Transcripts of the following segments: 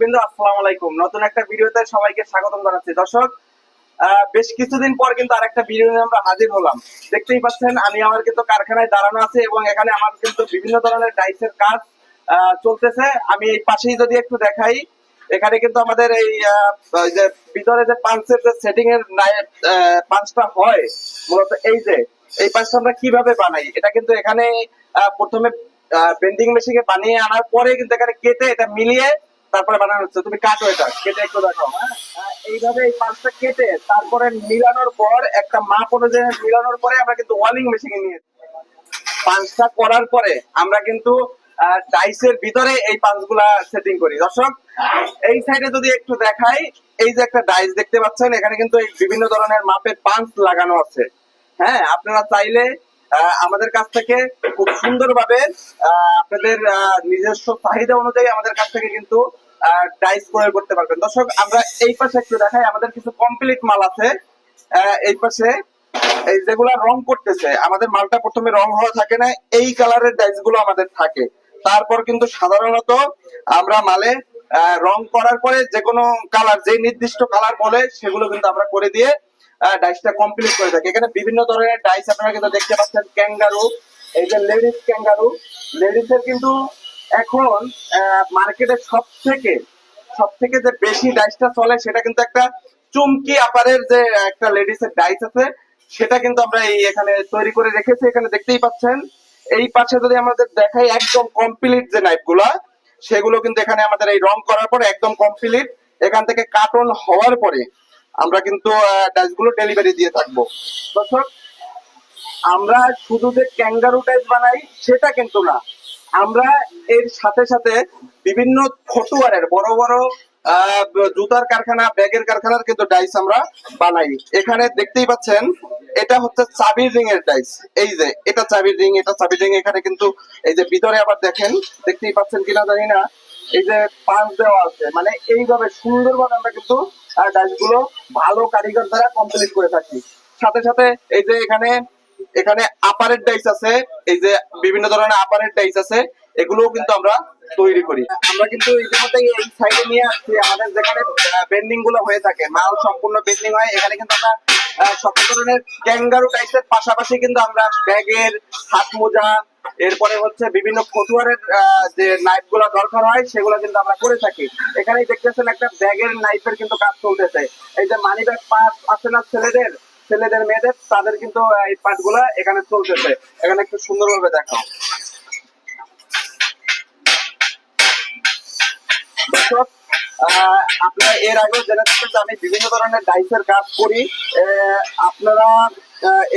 বিন্দু, আসসালামু আলাইকুম। নতুন একটা ভিডিওতে সবাইকে স্বাগতম জানাচ্ছি। দর্শক বেশ কিছুদিন পর কিন্তু আরেকটা ভিডিও নিয়ে আমরা হাজির হলাম। দেখতেই পাচ্ছেন, আমি আমার কিন্তু কারখানায় দাঁড়ানো আছে এবং এখানে আমার কিন্তু বিভিন্ন ধরনের টাইসের কাজ চলতেছে। আমি এই পাশেই যদি একটু দেখাই, এখানে কিন্তু আমাদের এই যে ভিতরে যে পাঞ্চের যে সেটিং এর পাঞ্চটা হয়, মূলত এই যে, এই পাঞ্চটা আমরা কীভাবে বানাই? এটা কিন্তু এখানে প্রথমে বেন্ডিং মেশিনে বানিয়ে আনার পরে কিন্তু এখানে কেটে এটা মিলিয়ে তারপরে বানানো হচ্ছে। তুমি কাটো এটা, কেটে একটু দেখো হ্যাঁ? এইভাবে এই পাঁচটা কেটে তারপরে মিলানোর পর একটা মাপ অনুযায়ী মিলানোর পরে আমরা কিন্তু ওয়ালিং মেশিনে নিয়ে পাঁচটা করার পরে আমরা কিন্তু ডাইসের ভিতরে এই পাঁচগুলা সেটিং করি। দর্শক, এই সাইডে যদি একটু দেখাই, এই যে একটা ডাইস দেখতে পাচ্ছেন, এখানে কিন্তু বিভিন্ন ধরনের মাপের পাঁচ লাগানো আছে। হ্যাঁ আপনারা চাইলে আমাদের কাছ থেকে খুব সুন্দরভাবে আপনাদের নিজস্ব চাহিদা অনুযায়ী আমাদের কাছ থেকে কিন্তু ডাইস করতে পারবেন। দর্শক, আমরা এই পাশে একটু দেখাই, আমাদের কিছু কমপ্লিট মাল আছে। এই পাশে, এই যেগুলা রং করতেছে, আমাদের মালটা প্রথমে রং হওয়া থাকে না, এই কালারের ডাইসগুলো আমাদের থাকে। তারপর কিন্তু সাধারণত আমরা মালে রং করার পরে যে কোনো কালার যে নির্দিষ্ট কালার বলে, সেগুলো কিন্তু আমরা করে দিয়ে ডাইসটা কমপ্লিট করে থাকি এখানে বিভিন্ন ধরনের ডাইস আপনারা কিন্তু দেখতে পাচ্ছেন। ক্যাঙ্গারু এই যে লেডিস ক্যাঙ্গারু লেডিস এর কিন্তু এখন মার্কেটে সব থেকে সব থেকে যে বেশি ডাইসটা চলে, সেটা কিন্তু একটা চুমকি আপারের যে একটা লেডিস এর ডাইস আছে, সেটা কিন্তু আমরা এই এখানে তৈরি করে রেখেছি। এখানে দেখতেই পাচ্ছেন। এই পাশে যদি আমাদের দেখাই একদম কমপ্লিট যে নাইফগুলা, সেগুলো কিন্তু এখানে আমাদের এই রং করার পরে একদম কমপ্লিট এখান থেকে কার্টন হওয়ার পরে আমরা কিন্তু ডাইসগুলো ডেলিভারি দিয়ে থাকব। আমরা শুধু যে ক্যাঙ্গারু টাইপ বানাই, সেটা কিন্তু না। আমরা এর সাথে সাথে বিভিন্ন ফটুয়ারের, বড় বড় জুতার কারখানা, ব্যাগের কারখানার কিন্তু ডাইস আমরা বানাই। এখানে দেখতেই পাচ্ছেন, এটা হচ্ছে চাবির রিং এর ডাইস এই যে, এটা চাবির রিং, এটা চাবির রিং, এখানে কিন্তু এই যে ভিতরে আবার দেখেন, দেখতেই পাচ্ছেন কিনা জানি না, এই যে পাঁচ দেওয়া আছে। মানে এইভাবে সুন্দরভাবে আমরা কিন্তু ডাইসগুলো ভালো কারিগর দ্বারা কমপ্লিট করে থাকি। সাথে সাথে এই যে এখানে এখানে আপারের ডাইস আছে, এই যে বিভিন্ন ধরনের আপারের ডাইস আছে, এগুলোও কিন্তু আমরা তৈরি করি। আমরা কিন্তু ইতিমধ্যে এই সাইডে নিয়ে আসছি। আমাদের যেখানে বেন্ডিংগুলো হয়ে থাকে, মাল সম্পূর্ণ বেন্ডিং হয়, এখানে কিন্তু আমরা সব ধরনের ক্যাঙ্গারু টাইপের পাশাপাশি কিন্তু আমরা ব্যাগের হাত মোজা এরপরে হচ্ছে বিভিন্ন ফটুয়ারের যে নাইফগুলো দরকার হয় সেগুলো কিন্তু আমরা করে থাকি। এখানেই দেখতেছেন একটা ব্যাগের নাইফের কিন্তু কাজ চলতেছে। এই যে মানি ব্যাগ পাস আছে না ছেলেদের ছেলেদের মেয়েদের তাদের কিন্তু এই পার্টগুলা এখানে চলতেছে। এখানে একটু সুন্দরভাবে দর্শক, আপনারা এর আগেও জেনে থাকবেন যে আমি বিভিন্ন ধরনের ডাইসের কাজ করি। আপনারা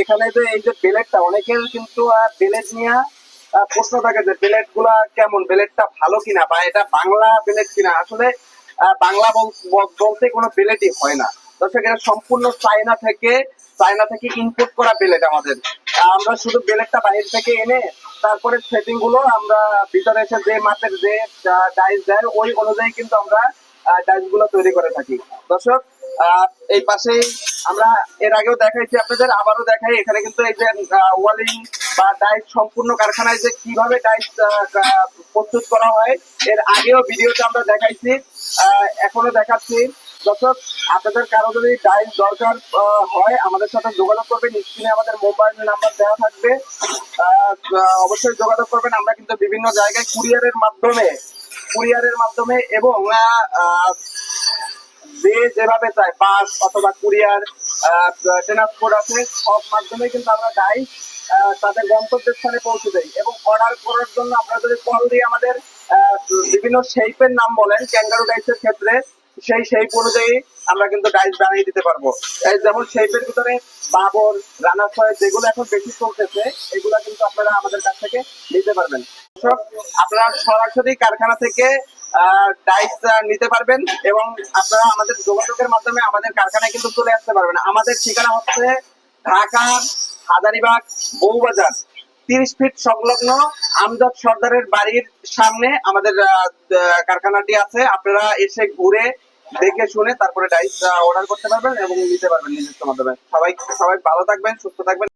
এখানে যে এই যে বেলেটটা অনেকের কিন্তু বেলেট নিয়ে প্রশ্ন থাকে যে বেলেটগুলা কেমন? বেলেটটা ভালো কিনা বা এটা বাংলা বেলেট কিনা? আসলে বাংলা বল- বল- বলতে কোনো বেলেটই হয় না। দর্শক এটা সম্পূর্ণ চায়না থেকে চায়না থেকে ইম্পোর্ট করা বেলেট আমাদের। আমরা শুধু বেলেটটা বাইরে থেকে এনে তারপরে সেটিংগুলো আমরা ভিতরে এসে যে মাপের যে ডাইস দেয়, ওই অনুযায়ী কিন্তু আমরা ডাইসগুলো তৈরি করে থাকি। দর্শক এই পাশেই আমরা এর আগেও দেখাইছি আপনাদের, আবারও দেখাই। এখানে কিন্তু এই যে ওয়ালিং বা ডাইস সম্পূর্ণ কারখানায় যে কীভাবে ডাইস প্রস্তুত করা হয়, এর আগেও ভিডিওতে আমরা দেখাইছি এখনও দেখাচ্ছি। দর্শক, আপনাদের কারও যদি ডাইস দরকার হয়, আমাদের সাথে যোগাযোগ করবেন। স্ক্রিনে আমাদের মোবাইল নাম্বার দেওয়া থাকবে। অবশ্যই যোগাযোগ করবেন। আমরা কিন্তু বিভিন্ন জায়গায় কুরিয়ারের মাধ্যমে কুরিয়ারের মাধ্যমে এবং যে যেভাবে চায়, বাস অথবা কুরিয়ার ট্রান্সপোর্ট আছে। সব মাধ্যমে কিন্তু আমরা ডাইস তাদের গন্তব্যের স্থানে পৌঁছে দেই। এবং অর্ডার করার জন্য আপনারা যদি কল দিয়ে আমাদের বিভিন্ন শেপের নাম বলেন ক্যাঙ্গারু ডাইসের ক্ষেত্রে, সেই শেপ অনুযায়ী আমরা কিন্তু ডাইস বানিয়ে দিতে পারব। যেমন শেপের ভিতরে বাবর রানা ছয় যেগুলো এখন বেশি চলতেছে, এগুলো কিন্তু আপনারা আমাদের কাছ থেকে নিতে পারবেন। আপনারা সরাসরি কারখানা থেকে নিতে পারবেন এবং আপনারা আমাদের যোগাযোগের মাধ্যমে আমাদের কারখানায় কিন্তু চলে আসতে পারবেন। আমাদের ঠিকানা হচ্ছে ঢাকা, হাজারিবাগ, বউবাজার। তিরিশ ফিট সংলগ্ন আমজাদ সর্দারের বাড়ির সামনে আমাদের কারখানাটি আছে। আপনারা এসে ঘুরে দেখে শুনে তারপরে ডাইস অর্ডার করতে পারবেন এবং নিতে পারবেন নিজস্ব মাধ্যমে। সবাই সবাই ভালো থাকবেন, সুস্থ থাকবেন।